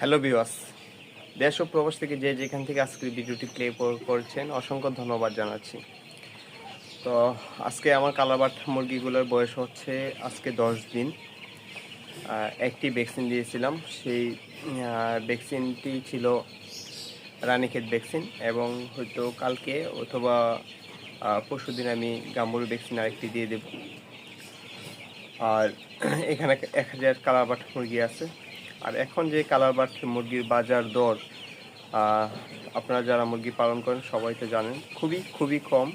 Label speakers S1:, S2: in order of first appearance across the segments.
S1: Hello বিওয়াস দেশ ও প্রবাস থেকে যে যেখান থেকে আজকের ভিডিওটি প্লে করছেন, অসংখ্য ধন্যবাদ জানাচ্ছি। তো আজকে আমার কালাবাট মুরগিগুলোর বয়স হচ্ছে আজকে দশ দিন। একটি ভ্যাকসিন দিয়েছিলাম, সেই ভ্যাকসিনটি ছিল রানীক্ষেত ভ্যাকসিন এবং হয়তো কালকে অথবা পরশু দিন আমি গাম্বুর ভ্যাকসিন আরেকটি দিয়ে দেব। আর এখানে এক হাজার কালারবাট মুরগি আছে। আর এখন যে কালারবাট মুরগির বাজার দর আপনারা যারা মুরগি পালন করেন সবাই তো জানেন, খুবই খুবই কম।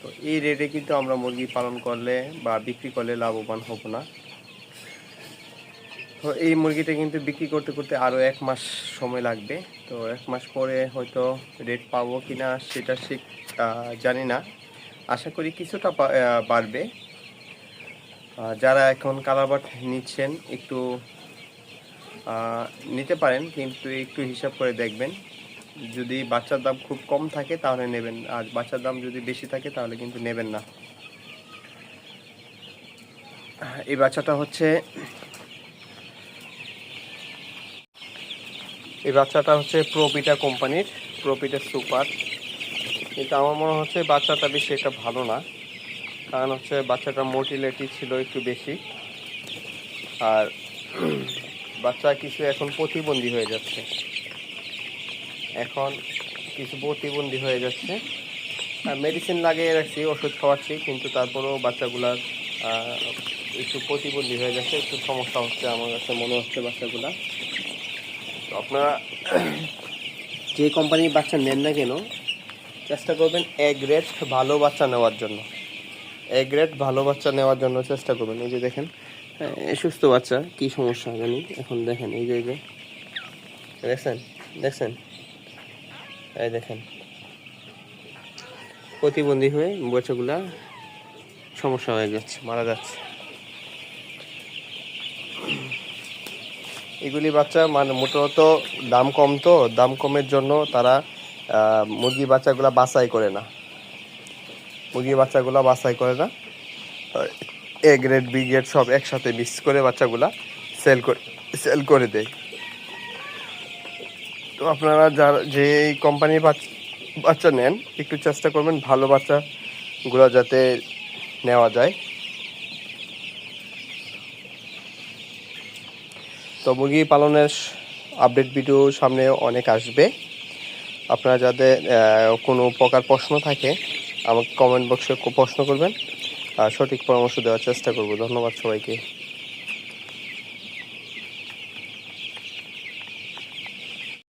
S1: তো এই রেটে কিন্তু আমরা মুরগি পালন করলে বা বিক্রি করলে লাভবান হব না। তো এই মুরগিটা কিন্তু বিক্রি করতে করতে আরও এক মাস সময় লাগবে। তো এক মাস পরে হয়তো রেট পাবো কি না সেটা ঠিক জানি না। আশা করি কিছুটা বাড়বে। যারা এখন কালাবাট নিচ্ছেন একটু নিতে পারেন, কিন্তু একটু হিসাব করে দেখবেন। যদি বাচ্চার দাম খুব কম থাকে, তাহলে নেবেন। আর বাচ্চার দাম যদি বেশি থাকে, তাহলে কিন্তু নেবেন না। এই বাচ্চাটা হচ্ছে, এই বাচ্চাটা হচ্ছে প্রোপিটা কোম্পানির প্রোপিটা সুপার কিন্তু আমার মনে হচ্ছে বাচ্চাটা বেশি একটা ভালো না, কারণ হচ্ছে বাচ্চাটা মোটিলিটি ছিল একটু বেশি। আর বাচ্চা কিছু এখন প্রতিবন্ধী হয়ে যাচ্ছে। এখন কিছু প্রতিবন্ধী হয়ে যাচ্ছে। আর মেডিসিন লাগিয়ে রাখছি, ওষুধ খাওয়াচ্ছি, কিন্তু তারপরেও বাচ্চাগুলার একটু প্রতিবন্ধী হয়ে যাচ্ছে। একটু সমস্যা হচ্ছে আমার কাছে, মনে হচ্ছে বাচ্চাগুলা। তো আপনারা যে কোম্পানির বাচ্চা নেন না কেন, চেষ্টা করবেন এ গ্রেড ভালো বাচ্চা নেওয়ার জন্য। এ গ্রেড ভালো বাচ্চা নেওয়ার জন্য চেষ্টা করবেন। এই যে দেখেন সুস্থ বাচ্চা, কি সমস্যা জানি, এখন দেখেন, এই যে দেখছেন? দেখছেন? এই দেখেন। প্রতিবন্ধী হয়ে বাচ্চাগুলা সমস্যা হয়ে যাচ্ছে, মারা যাচ্ছে। এগুলি বাচ্চা মানে মোটামত দাম কম তো, দাম কমের জন্য তারা মুরগি বাচ্চাগুলা বাছাই করে না। মুরগি বাচ্চাগুলা বাছাই করে না। এ গ্রেড বি গ্রেড সব একসাথে মিক্স করে বাচ্চাগুলা সেল করে সেল করে দেয়। তো আপনারা যারা যে কোম্পানির বাচ্চা নেন, একটু চেষ্টা করবেন ভালো বাচ্চাগুলো যাতে নেওয়া যায়। তো মুরগি পালনের আপডেট ভিডিও সামনে অনেক আসবে। আপনারা যাদের কোনো প্রকার প্রশ্ন থাকে, আমাকে কমেন্ট বক্সে প্রশ্ন করবেন। সঠিক পরামর্শ দেওয়ার চেষ্টা করব। ধন্যবাদ সবাইকে।